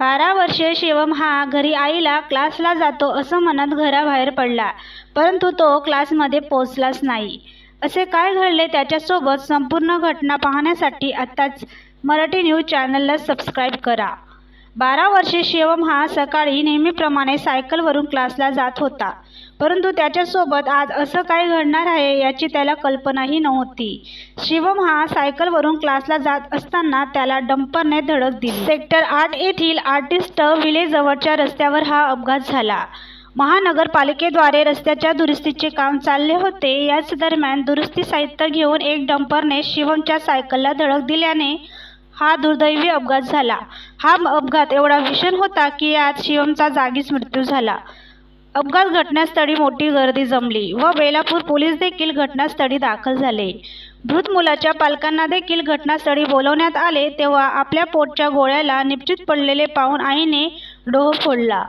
बारा वर्षीय शिवम हा घरी आईला क्लासला जातो असं म्हणत घराबाहेर पडला. परंतु तो क्लासमध्ये पोचलाच नाही. असे काय घडले त्याच्यासोबत संपूर्ण घटना पाहण्यासाठी आत्ताच मराठी न्यूज चॅनलला सबस्क्राईब करा. बारा वर्षे शिवम हा सकाळी नेहमीप्रमाणे सायकलवरून क्लासला जात होता. परंतु त्याच्यासोबत आज असं काय घडणार आहे याची त्याला कल्पनाही नव्हती. शिवम हा सायकलवरून क्लासला जात असताना त्याला डंपरने धडक दिली. सेक्टर आठ येथील आर्टिस्ट विलेजवळच्या रस्त्यावर हा अपघात झाला. महानगरपालिकेद्वारे रस्त्याच्या दुरुस्तीचे काम चालले होते. याच दरम्यान दुरुस्ती साहित्य घेऊन एक डंपरने शिवमच्या सायकलला धडक दिल्याने हा दुर्दैवी अपघात झाला. हा अपघात एवढा भीषण होता की यात शिवमचा जागीच मृत्यू झाला. अपघात घटनास्थळी मोठी गर्दी जमली व बेलापूर पोलीस देखील घटनास्थळी दाखल झाले. मृत मुलाच्या पालकांना देखील घटनास्थळी बोलवण्यात आले तेव्हा आपल्या पोटच्या गोळ्याला निपचित पडलेले पाहून आईने डोह फोडला.